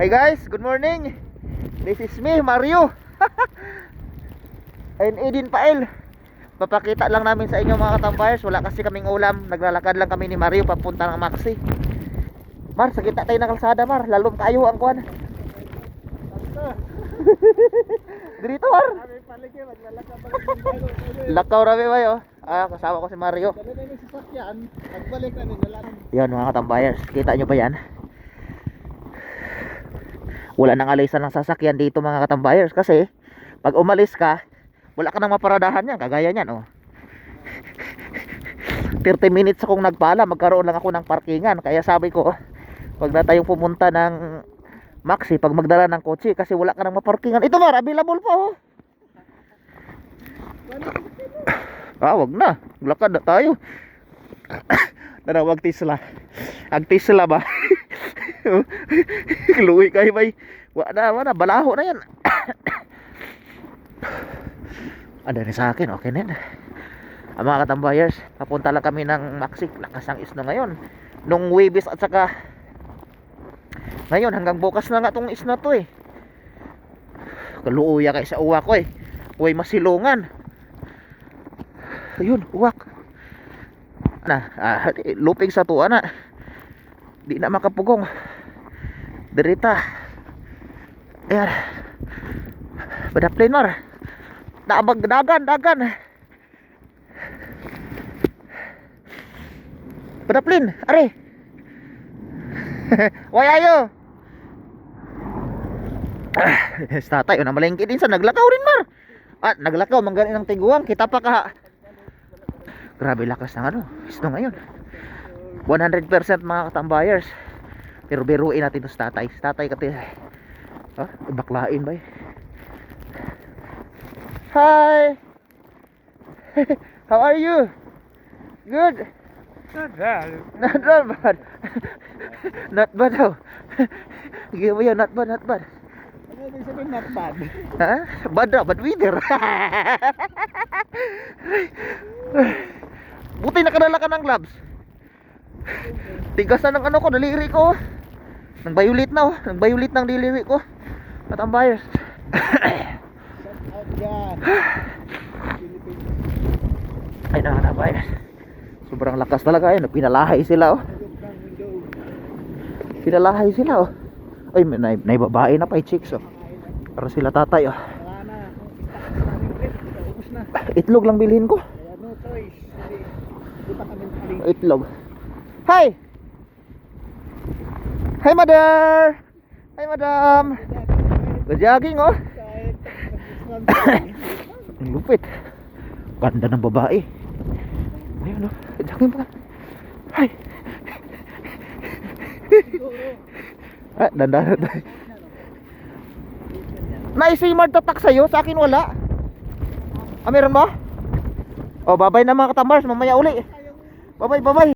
Hi guys, good morning. This is me, Mario. And Edin Pael. Papakita lang namin sa inyo mga katambayers. Wala kasi kaming ulam. Naglalakad lang kami ni Mario papunta ng Maxi. Mar, sa kita tayo ng kalsada, Mar. Lalong kayo ang kuhan. Dito, Mar. Lakaw rami ba yo? Ah, kasama ko si Mario. Yan mga katambayers, kita nyo ba yan? Wala nang alisan ng sasakyan dito mga katambayers kasi pag umalis ka, wala ka nang maparadahan yan, kagaya niyan oh. 30 minutes akong nagpala, magkaroon lang ako ng parkingan. Kaya sabi ko, wag na tayong pumunta ng Maxi pag magdala ng kotse kasi wala ka nang maparkingan. Ito mar, available pa oh. Ah, wag na. Lakad na tayo. Nanawag Tesla. Ang Tesla ba? Luwi kayo bay. Wa na, wa na. Balaho na yan. Ada ni sa akin. Okay na yan. Ang mga katambayers, papunta lang kami ng Maxi. Lakas ang isno ngayon. Nung Webis at saka ngayon hanggang bukas na nga tong isno to eh. Kaluuya kay sa uwa ko eh. Uy masilungan. Ayun, uwak. Na, ah, lupig sa tuwa na. Di na makapugong. Derita. Ayan. Badaplin mar. Naabag dagan, dagan. Badaplin, are. Why ayo? Ah, tatay, na malengke din sa naglakaw rin mar. Ah, naglakaw, manggaling ng tiguan. Kita pa ka. Grabe lakas ng ano, isno ngayon. 100% mga katambayers. Pero biruin natin to sa tatay. Sa tatay kati. Ha? Baklain ba eh? Hi! How are you? Good. Not bad. Not, not bad. not bad how? Give mo yun, not bad, not bad. Ibig sabihin not bad? Ha? Bad daw, bad weather. Buti nakadala ka ng gloves. Tigas na ng ano ko, daliri ko. Violet na oh. Nang violet ng daliri ko. At ang buyers. Ay na buyers. Sobrang lakas talaga yun. Pinalahay sila oh. Pinalahay sila oh. Ay, may, may, may babae na pa, eh, chicks oh. Para sila tatay oh. Na. Na. Itlog lang bilhin ko. Itlog. Hi! Hi, mother! Hi, madam! Jogging, oh. Ang lupit. Ganda ng babae. Ayun, oh. Jogging pa. Hi! ah, dandahan tayo. Naisimard tatak sa'yo, sa akin wala. Ah, meron ba? Oh, babay na mga katambars, mamaya uli. Babay, babay.